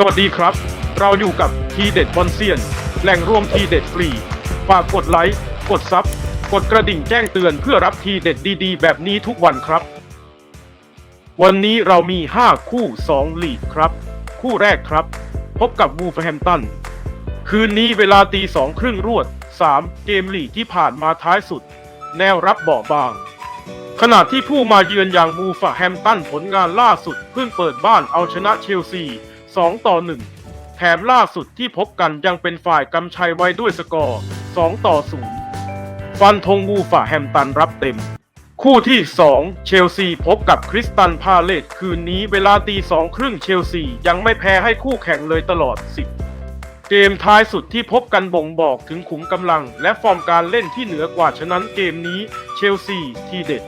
สวัสดีครับ เราอยู่กับทีเด็ดบอลเซียน แหล่งรวมทีเด็ดฟรี ฝากกดไลค์ กดซับ กดกระดิ่งแจ้งเตือนเพื่อรับทีเด็ดดีๆ แบบนี้ทุกวันครับ วันนี้เรามี 5 คู่ 2 ลีดครับ คู่แรกครับ พบกับวูฟแฮมตัน คืนนี้เวลาตีสองครึ่งรวด 3 เกมลีกที่ผ่านมาท้ายสุด แนวรับเบาบางขณะที่ผู้มาเยือนอย่างมูฟาแฮมตันผลงานล่าสุด เพิ่งเปิดบ้านเอาชนะเชลซี 2 ต่อ 1 แถมล่าสุดที่พบกันยังเป็นฝ่ายกำชัยไว้ด้วยสกอร์ 2 ต่อ 0 ฟันธงมูฟาแฮมตันรับเต็ม คู่ที่ 2 เชลซีพบกับคริสตันพาเลตคืนนี้เวลาตีสองครึ่งเชลซียังไม่แพ้ให้คู่แข่งเลยตลอด 10 เกมท้ายสุดที่พบกันบ่งบอกถึงขุมกำลัง และฟอร์มการเล่นที่เหนือกว่าฉะนั้นเกมนี้เชลซีทีเด็ด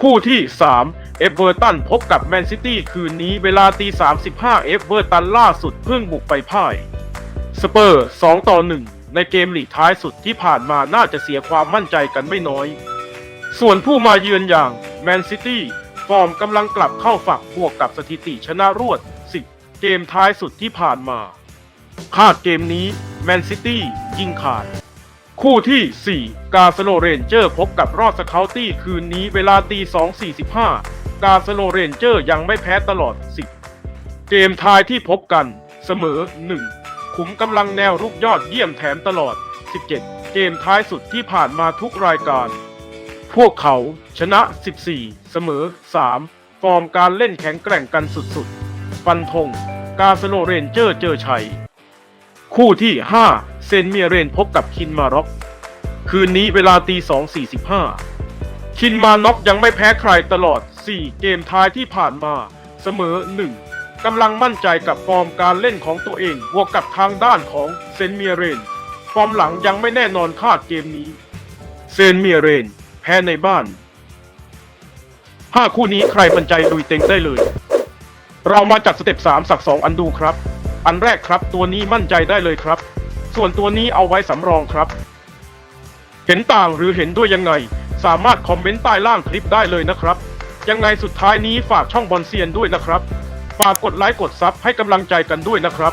คู่ที่ 3 เอเวอร์ตันพบกับแมนซิตี้คืนนี้เวลาตี35เอเวอร์ตันล่าสุดเพิ่งบุกไปพ่ายสเปอร์2ต่อ1ในเกมลีกท้ายสุดที่ผ่านมาน่าจะเสียความมั่นใจกันไม่น้อย ส่วนผู้มาเยือนอย่างแมนซิตี้ฟอร์มกำลังกลับเข้าฝักบวกกับสถิติชนะรวด 10 เกมท้ายสุดที่ผ่านมา คาดเกมนี้แมนซิตี้ยิงขาด คู่ที่ 4 กาสโลเรนเจอร์พบกับรอดสเคาตี้คืนนี้เวลาตี2.45 กาสโลเรนเจอร์ยังไม่แพ้ตลอด 10 เกมทายที่พบกันเสมอ 1 ขุมกำลังแนวรุกยอดเยี่ยมแถมตลอด 17 เกมท้ายสุดที่ผ่านมาทุกรายการ พวกเขาชนะ 14 เสมอ 3 ฟอร์มการเล่นแข็งแกร่งกันสุดๆ ฟันธงกาสโลเรนเจอร์เจอชัย คู่ที่ 5 เซนเมียเรนพบกับคินมาร็อก คืนนี้เวลาตี 2.45คินมาน็อกยังไม่แพ้ใครตลอด 4 เกมท้ายที่ผ่านมา เสมอ 1 กำลังมั่นใจกับฟอร์มการเล่นของตัวเองบวกกับทางด้านของเซนเมียเรน ฟอร์มหลังยังไม่แน่นอนคาดเกมนี้ เซนเมียเรน แพ้ในบ้านห้าคู่นี้ใครบรรจัยลุยเต็งได้เลย เรามาจัดสเต็ปสามสักสองอันดูครับ อันแรกครับตัวนี้มั่นใจได้เลยครับ ส่วนตัวนี้เอาไว้สำรองครับ เห็นต่างหรือเห็นด้วยยังไงสามารถคอมเมนต์ใต้ล่างคลิปได้เลยนะครับ ยังไงสุดท้ายนี้ฝากช่องบอลเซียนด้วยนะครับ ฝากกดไลค์กดซับให้กำลังใจกันด้วยนะครับ